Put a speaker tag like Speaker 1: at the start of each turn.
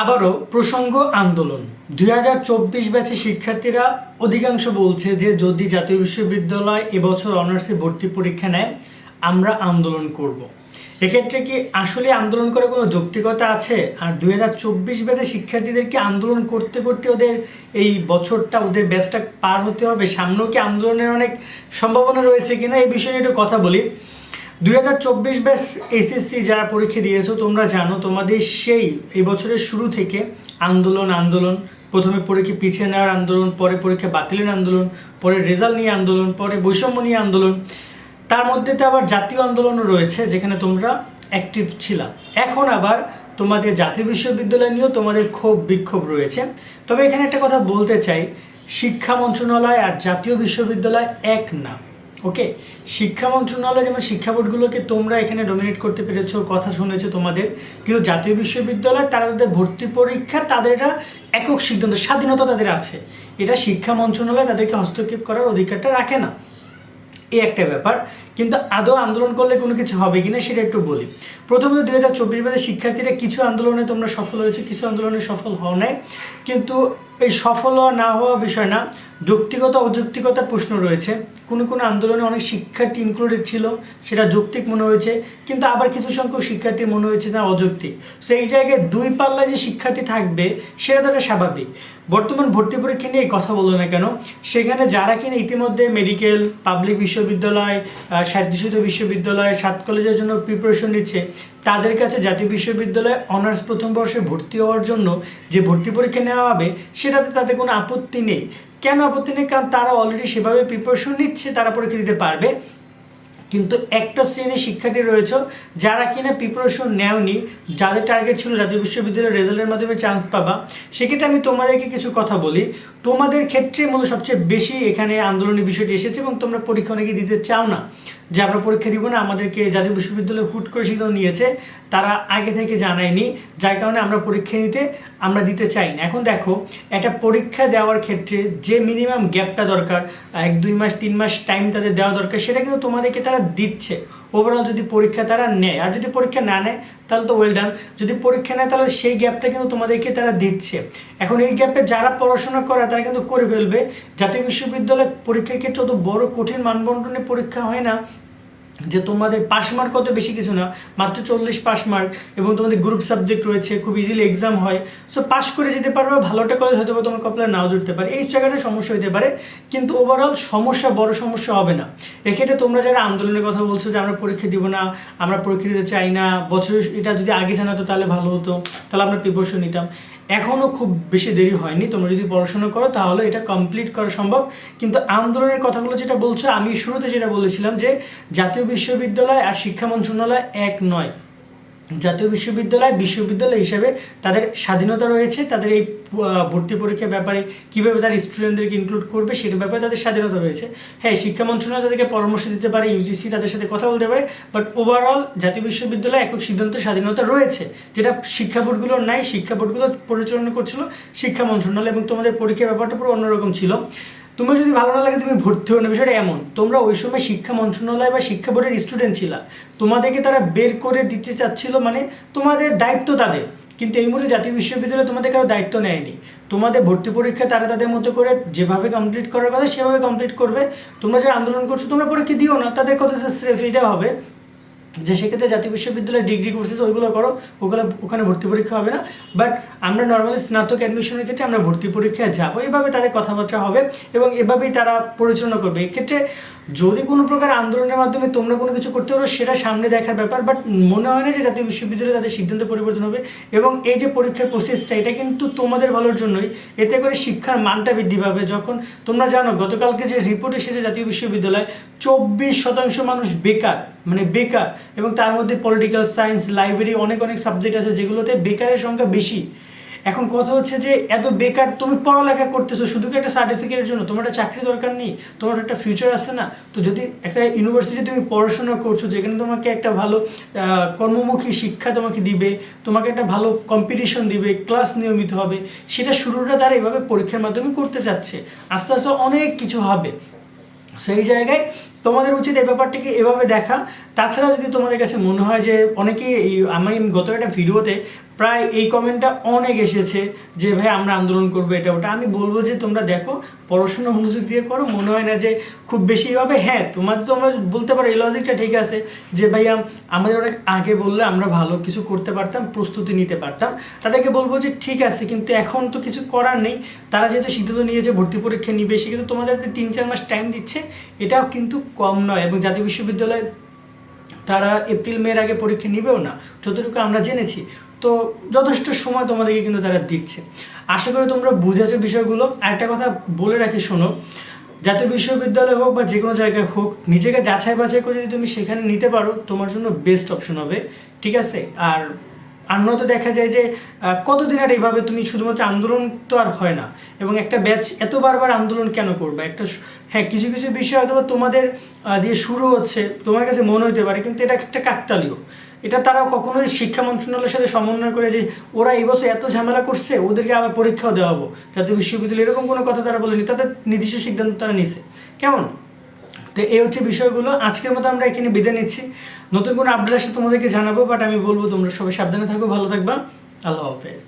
Speaker 1: আবারও প্রসঙ্গ আন্দোলন। দুই হাজার চব্বিশ ব্যাচের শিক্ষার্থীরা অধিকাংশ বলছে যে যদি জাতীয় বিশ্ববিদ্যালয় এবছর অনার্সে ভর্তি পরীক্ষা নেয়, আমরা আন্দোলন করব। এক্ষেত্রে কি আসলে আন্দোলন করার কোনো যৌক্তিকতা আছে? আর দুই হাজার চব্বিশ ব্যাচের শিক্ষার্থীদেরকে আন্দোলন করতে করতে ওদের এই বছরটা, ওদের ব্যাচটা পার হতে হবে? সামনেও কি আন্দোলনের অনেক সম্ভাবনা রয়েছে কিনা? এই বিষয়ে একটু কথা বলি। দুই হাজার চব্বিশ ব্যাস এসএসসি যারা পরীক্ষা দিয়েছ, তোমরা জানো তোমাদের সেই এই বছরের শুরু থেকে আন্দোলন আন্দোলন। প্রথমে পরীক্ষা পিছিয়ে নেওয়ার আন্দোলন, পরে পরীক্ষা বাতিলের আন্দোলন, পরে রেজাল্ট নিয়ে আন্দোলন, পরে বৈষম্য নিয়ে আন্দোলন। তার মধ্যে তো আবার জাতীয় আন্দোলনও রয়েছে, যেখানে তোমরা অ্যাক্টিভ ছিলা। এখন আবার তোমাদের জাতীয় বিশ্ববিদ্যালয় নিয়েও তোমাদের ক্ষোভ, বিক্ষোভ রয়েছে। তবে এখানে একটা কথা বলতে চাই, শিক্ষা মন্ত্রণালয় আর জাতীয় বিশ্ববিদ্যালয় এক না। ওকে শিক্ষা মন্ত্রণালয় যেমন শিক্ষা বোর্ডগুলোকে তোমরা এখানে ডমিনেট করতে পেরেছ, কথা শুনেছো তোমাদের। কিন্তু জাতীয় বিশ্ববিদ্যালয়, তারা তাদের ভর্তি পরীক্ষা, তাদের এটা একক সিদ্ধান্ত, স্বাধীনতা তাদের আছে। এটা শিক্ষা মন্ত্রণালয় তাদেরকে হস্তক্ষেপ করার অধিকারটা রাখে না। এই একটা ব্যাপার। কিন্তু আদৌ আন্দোলন করলে কোনো কিছু হবে কিনা সেটা একটু বলি। প্রথমত দুই হাজার চব্বিশ বাদে শিক্ষার্থীরা কিছু আন্দোলনে তোমরা সফল হয়েছে, কিছু আন্দোলনে সফল হও নাই। কিন্তু এই সফল হওয়া, না হওয়া বিষয় না। যৌক্তিকতা, অযৌক্তিকতার প্রশ্ন রয়েছে। কোনো কোনো আন্দোলনে অনেক শিক্ষার্থী ইনক্লুডেড ছিল, সেটা যৌক্তিক মনে হয়েছে, কিন্তু আবার কিছু সংখ্যক শিক্ষার্থী মনে হয়েছে না অযৌক্তিক। সো এই জায়গায় দুই পাল্লা যে শিক্ষার্থী থাকবে, সেটা তো একটা স্বাভাবিক। বর্তমান ভর্তি পরীক্ষা নিয়ে কথা বলল না কেন? সেখানে যারা কিনা ইতিমধ্যে মেডিকেল পাবলিক বিশ্ববিদ্যালয় সাহিত্যশীত বিশ্ববিদ্যালয়, সাত কলেজের জন্য প্রিপারেশন নিচ্ছে, তাদের কাছে জাতীয় বিশ্ববিদ্যালয়ে অনার্স প্রথম বর্ষে ভর্তি হওয়ার জন্য যে ভর্তি পরীক্ষা নেওয়া হবে সেটাতে তাদের কোনো আপত্তি নেই। কেন আপত্তি নেই? কারণ তারা অলরেডি সেভাবে প্রিপারেশন নিচ্ছে, তারা পরীক্ষা দিতে পারবে। কিন্তু একটা শ্রেণির শিক্ষার্থী রয়েছে, যারা কিনা প্রিপারেশন নেওনি যাদের টার্গেট ছিল জাতীয় বিশ্ববিদ্যালয়ের রেজাল্টের মাধ্যমে চান্স পাবা। সেক্ষেত্রে আমি তোমাদেরকে কিছু কথা বলি। তোমাদের ক্ষেত্রে মূলত সবচেয়ে বেশি এখানে আন্দোলনের বিষয়টি এসেছে এবং তোমরা পরীক্ষা অনেকে দিতে চাও না। যে আমরা পরীক্ষা দিব না, আমাদেরকে জাতীয় বিশ্ববিদ্যালয় হুট করে সিদ্ধান্ত নিয়েছে, তারা আগে থেকে জানায়নি, যার কারণে আমরা পরীক্ষা নিতে আমরা দিতে চাই না। এখন দেখো, একটা পরীক্ষা দেওয়ার ক্ষেত্রে যে মিনিমাম গ্যাপটা দরকার, এক, দুই মাস, তিন মাস টাইম তাদের দেওয়া দরকার, সেটা কিন্তু তোমাদেরকে তারা দিচ্ছে। ওভারঅল যদি পরীক্ষা তারা নেয়, আর যদি পরীক্ষা না নেয়, তাহলে তো ওয়েল ডান যদি পরীক্ষা নেয়, তাহলে সেই গ্যাপটা কিন্তু তোমাদেরকে তারা দিচ্ছে। এখন এই গ্যাপে যারা পড়াশোনা করে, তারা কিন্তু করে ফেলবে। জাতীয় বিশ্ববিদ্যালয় পরীক্ষার ক্ষেত্রে অত বড় কঠিন মানবন্টনের পরীক্ষা হয় না। যে তোমাদের পাস মার্ক কত বেশি কিছু না, মাত্র চল্লিশ পাস মার্ক এবং তোমাদের গ্রুপ সাবজেক্ট রয়েছে, খুব ইজিলি এক্সাম হয়। সো পাস করে যেতে পারবে, ভালোটা কলেজ হয়তো বা তোমার কপালে নাও জুটতে পারে। এই জায়গাটা সমস্যা হতে পারে, কিন্তু ওভারঅল সমস্যা বড় সমস্যা হবে না। এক্ষেত্রে তোমরা যারা আন্দোলনের কথা বলছো যে আমরা পরীক্ষা দিব না, আমরা পরীক্ষা দিতে চাই না বছর এটা যদি আগে জানাতো তাহলে ভালো হতো। তাহলে আমরা প্রিপারেশন নিতাম। এখনও খুব বেশি দেরি হয়নি। তোমরা যদি পড়াশোনা করো, তাহলে এটা কমপ্লিট করা সম্ভব। কিন্তু আন্দোলনের কথাগুলো যেটা বলছো, আমি শুরুতে যেটা বলেছিলাম যে, জাতীয় বিশ্ববিদ্যালয় আর শিক্ষা মন্ত্রণালয় এক নয়। জাতীয় বিশ্ববিদ্যালয় বিশ্ববিদ্যালয় হিসেবে তাদের স্বাধীনতা রয়েছে, তাদের এই ভর্তি পরীক্ষার ব্যাপারে কীভাবে তার স্টুডেন্টদেরকে ইনক্লুড করবে সেটার ব্যাপারে তাদের স্বাধীনতা রয়েছে। হ্যাঁ শিক্ষা মন্ত্রণালয় তাদেরকে পরামর্শ দিতে পারে ইউজিসি তাদের সাথে কথা বলতে পারে বাট ওভারঅল জাতীয় বিশ্ববিদ্যালয় একক সিদ্ধান্ত স্বাধীনতা রয়েছে, যেটা শিক্ষা বোর্ডগুলোর নাই, শিক্ষা বোর্ডগুলো পরিচালনা করছিল শিক্ষা মন্ত্রণালয় এবং তোমাদের পরীক্ষার ব্যাপারটা পুরো অন্যরকম ছিল। তুমি যদি ভালো না লাগে, তুমি ভর্তি হও না। বিষয়টা এমন, তোমরা ওই সময় শিক্ষা মন্ত্রণালয় বা শিক্ষা বোর্ডের স্টুডেন্ট ছিলা। তোমাদেরকে তারা বের করে দিতে চাচ্ছিল মানে তোমাদের দায়িত্ব তাদের। কিন্তু এই মুহূর্তে জাতীয় বিশ্ববিদ্যালয় তোমাদের কারও দায়িত্ব নেয়নি। তোমাদের ভর্তি পরীক্ষা তারা তাদের মতো করে যেভাবে কমপ্লিট করার কথা সেভাবে কমপ্লিট করবে। তোমরা যে আন্দোলন করছ, তোমরা পরীক্ষা দিও না। তাদের কথা স্রেফ এটা হবে। যে সেক্ষেত্রে জাতীয় বিশ্ববিদ্যালয়ে ডিগ্রি কোর্সেস ওইগুলো করো, ওগুলো ওখানে ভর্তি পরীক্ষা হবে না। বাট আমরা নর্মালি স্নাতক অ্যাডমিশনের ক্ষেত্রে আমরা ভর্তি পরীক্ষায় যাব। এভাবে তাদের কথাবার্তা হবে এবং এভাবেই তারা পরিচালনা করবে। এক্ষেত্রে যদি কোনো প্রকার আন্দোলনের মাধ্যমে তোমরা কোনো কিছু করতে পারো, সেটা সামনে দেখার ব্যাপার। বাট মনে হয় না যে জাতীয় বিশ্ববিদ্যালয়ে তাদের সিদ্ধান্ত পরিবর্তন হবে। এবং এই যে পরীক্ষার প্রসেসটা এটা কিন্তু তোমাদের ভালোর জন্যই। এতে করে শিক্ষার মানটা বৃদ্ধি পাবে। যখন তোমরা জানো, গতকালকে যে রিপোর্ট এসেছে জাতীয় বিশ্ববিদ্যালয়, চব্বিশ শতাংশ মানুষ বেকার মানে বেকার। এবং তার মধ্যে পলিটিক্যাল সায়েন্স লাইব্রেরি অনেক অনেক সাবজেক্ট আছে যেগুলোতে বেকারের সংখ্যা বেশি। এখন কথা হচ্ছে যে এত বেকার তুমি পড়ালেখা করতেছো, শুধু কি একটা সার্টিফিকেটের জন্য? তোমার একটা চাকরি দরকার নেই, তোমার একটা ফিউচার আছে না? তো যদি একটা ইউনিভার্সিটি তুমি পড়াশোনা করছ, যেখানে তোমাকে একটা ভালো কর্মমুখী শিক্ষা তোমাকে দিবে, তোমাকে একটা ভালো কম্পিটিশন দিবে ক্লাস নিয়মিত হবে, সেটা শুরুটা তারা এভাবে পরীক্ষার মাধ্যমে করতে যাচ্ছে আস্তে আস্তে অনেক কিছু হবে। সেই জায়গায় তোমাদের উচিত এই ব্যাপারটাকে এভাবে দেখা। তাছাড়া যদি তোমাদের কাছে মনে হয় যে অনেকে এই, আমি গত একটা ভিডিওতে প্রায় এই কমেন্টটা অনেক এসেছে যে, ভাই, আমরা আন্দোলন করব, এটা ওটা। আমি বলব যে, তোমরা দেখো, পড়াশোনা মনোযোগ দিয়ে করো, মনে হয় না যে খুব বেশি হবে হ্যাঁ তোমাদের তোমরা বলতে পারো, এই লজিকটা ঠিক আছে যে, ভাইয়া, আমাদের অনেক আগে বললে আমরা ভালো কিছু করতে পারতাম, প্রস্তুতি নিতে পারতাম। তাদেরকে বলব যে, ঠিক আছে, কিন্তু এখন তো কিছু করার নেই। তারা যেহেতু সিদ্ধান্ত নিয়েছে, ভর্তি পরীক্ষা নিবে সেক্ষেত্রে তোমাদের তিন চার মাস টাইম দিচ্ছে। এটাও কিন্তু কম নয় এবং জাতীয় বিশ্ববিদ্যালয় তারা এপ্রিল মের আগে পরীক্ষা নিবেও না, যতটুকু আমরা জেনেছি। তো যথেষ্ট সময় তোমাদেরকে কিন্তু তারা দিচ্ছে। আশা করি তোমরা বুঝেছ বিষয়গুলো। আরেকটা কথা বলে রাখি, শোনো, জাতীয় বিশ্ববিদ্যালয় হোক বা যে কোনো জায়গায় হোক, নিজেকে যাচাই বাছাই করে যদি তুমি সেখানে নিতে পারো, তোমার জন্য বেস্ট অপশন হবে, ঠিক আছে? আর আর নয়তো দেখা যায় যে কতদিন আর এইভাবে তুমি শুধুমাত্র আন্দোলন তো আর হয় না, এবং একটা ব্যাচ এত বারবার আন্দোলন কেন করবে? একটা হ্যাঁ কিছু কিছু বিষয় হয়তো তোমাদের দিয়ে শুরু হচ্ছে, তোমার কাছে মনে হতে পারে, কিন্তু এটা একটা কাকতালীয়। এটা তারা কখনোই শিক্ষা মন্ত্রণালয়ের সাথে সমন্বয় করে যে, ওরা এই বছর এত ঝামেলা করছে, ওদেরকে আবার পরীক্ষাও দেওয়া হব জাতীয় বিশ্ববিদ্যালয় এরকম কোনো কথা তারা বলেনি, তাদের নির্দিষ্ট সিদ্ধান্ত তারা নিছে। কেমন? তো এই হচ্ছে বিষয়গুলো। আজকের মতো আমরা এখানে বিদায় নিচ্ছি। নতুন কোনো আপডেট আসলে তোমাদেরকে জানাব বাট আমি বলব তোমরা সবাই সাবধানে থাকো, ভালো থাকবা। আল্লাহ হাফেজ।